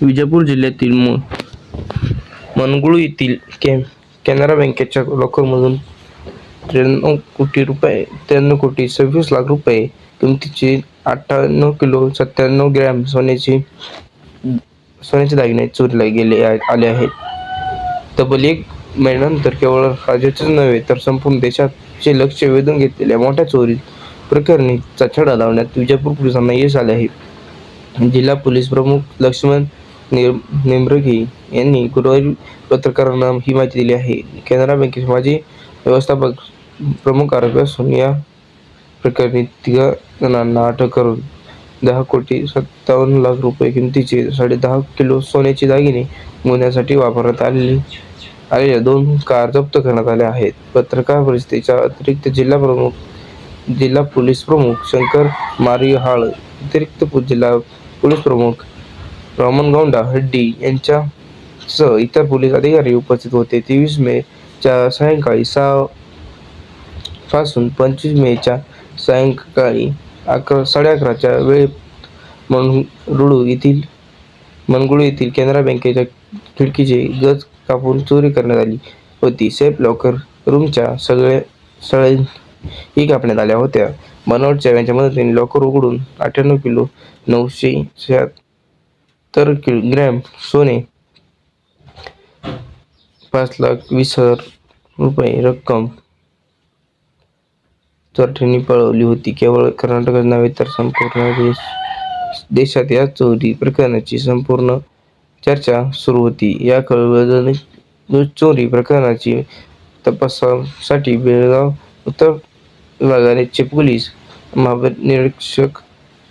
विजापूर जिल्ह्यातील म मनगुळू येथील कॅम कॅनरा बँकेच्या लॉकरमधून त्र्याण्णव कोटी रुपये त्र्याण्णव कोटी सव्वीस लाख रुपये किमतीचे अठ्ठ्याण्णव किलो सत्त्याण्णव ग्रॅम सोन्याची सोन्याचे दागिने चोरीला गेले आले आहेत. तब्बल एक महिन्यानंतर केवळ राज्याचेच नव्हे तर संपूर्ण देशाचे लक्ष वेधून घेतलेल्या मोठ्या चोरी प्रकरणी छडा लावण्यात विजापूर पोलिसांना यश आले आहे. जिल्हा पोलीस प्रमुख लक्ष्मण निर निंबर्गे यांनी गुरुवारी पत्रकारांना ही माहिती दिली आहे. कॅनरा बँकेचे माजी व्यवस्थापक प्रमुख आरोपी असून या प्रकरणी तिघा जणांना अटक करून दहा कोटी सत्तावन्न लाख रुपये किमतीचे साडेदहा किलो सोन्याचे दागिने मोजण्यासाठी वापरण्यात आलेली आलेल्या दोन कार जप्त करण्यात आल्या आहेत. पत्रकार परिषदेच्या अतिरिक्त जिल्हा प्रमुख जिल्हा पोलीस प्रमुख शंकर मारिहाळ अतिरिक्त जिल्हा पोलीस प्रमुख रामनगौंडा हड्डी यांच्यासह इतर पोलीस अधिकारी उपस्थित होते. तेवीस मे च्या सायंकाळी सहा पासून पंचवीस मेच्या सायंकाळी अकरा साडे अकराच्या वेळेत मंगळुरू येथील मनगुळू येथील कॅनरा बँकेच्या खिडकीचे गज कापून चोरी करण्यात आली होती. सेफ लॉकर रूमच्या सगळ्या सळई कापण्यात आल्या होत्या. बनावट चाव्यांच्या मदतीने लॉकर उघडून अठ्ठ्याण्णव किलो नऊशे तर किलो ग्रॅम सोने पाच लाख वीस हजार रुपये रक्कम चोरट्यांनी पळवली होती. केवळ कर्नाटकच नव्हे तर संपूर्ण देश देशात या चोरी प्रकरणाची संपूर्ण चर्चा सुरू होती. या खळबळजनक चोरी प्रकरणाची तपासासाठी बेळगाव उत्तर विभागाचे चे पोलीस महानिरीक्षक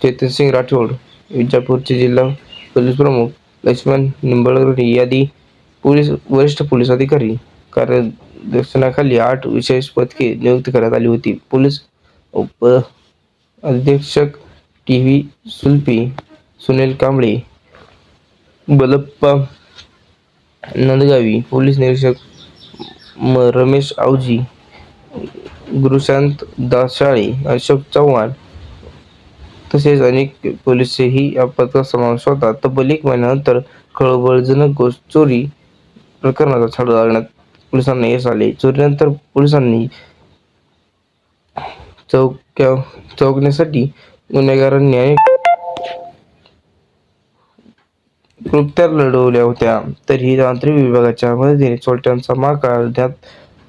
चेतनसिंग राठोड विजापूरचे जिल्हा पोलीस प्रमुख लक्ष्मण निंबाळकर यादी पोलीस वरिष्ठ पोलीस अधिकारी कार्यदर्शनाखाली आठ विशेष पदके नियुक्त करण्यात आली होती. पोलीस उप अधीक्षक T V Sulpi Sunil Kamble Balappa Nandgavi police निरीक्षक म रमेश आवजी गुरुशांत दासाळे अशोक चव्हाण तसेच अनेक पोलिसही या पथकात समावेश होता तब्बल एक महिन्यानंतर खळबळजनक गोष्ट चोरी प्रकरणाचा छाडू लागण्यात पोलिसांना यश आले. चोरीनंतर पोलिसांनी चौक्या चौकण्यासाठी गुन्हेगारांनी अनेक कृत्या लढवल्या होत्या. तरीही तांत्रिक विभागाच्या मदतीने चोरट्यांचा माग काढण्यात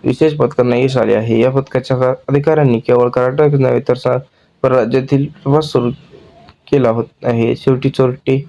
विशेष पथकांना यश आले आहे. या पथकाच्या अधिकाऱ्यांनी केवळ कर्नाटकच नव्हे तर राज्यातील प्रवास सुरू केला होत. आहे शेवटी चोरटे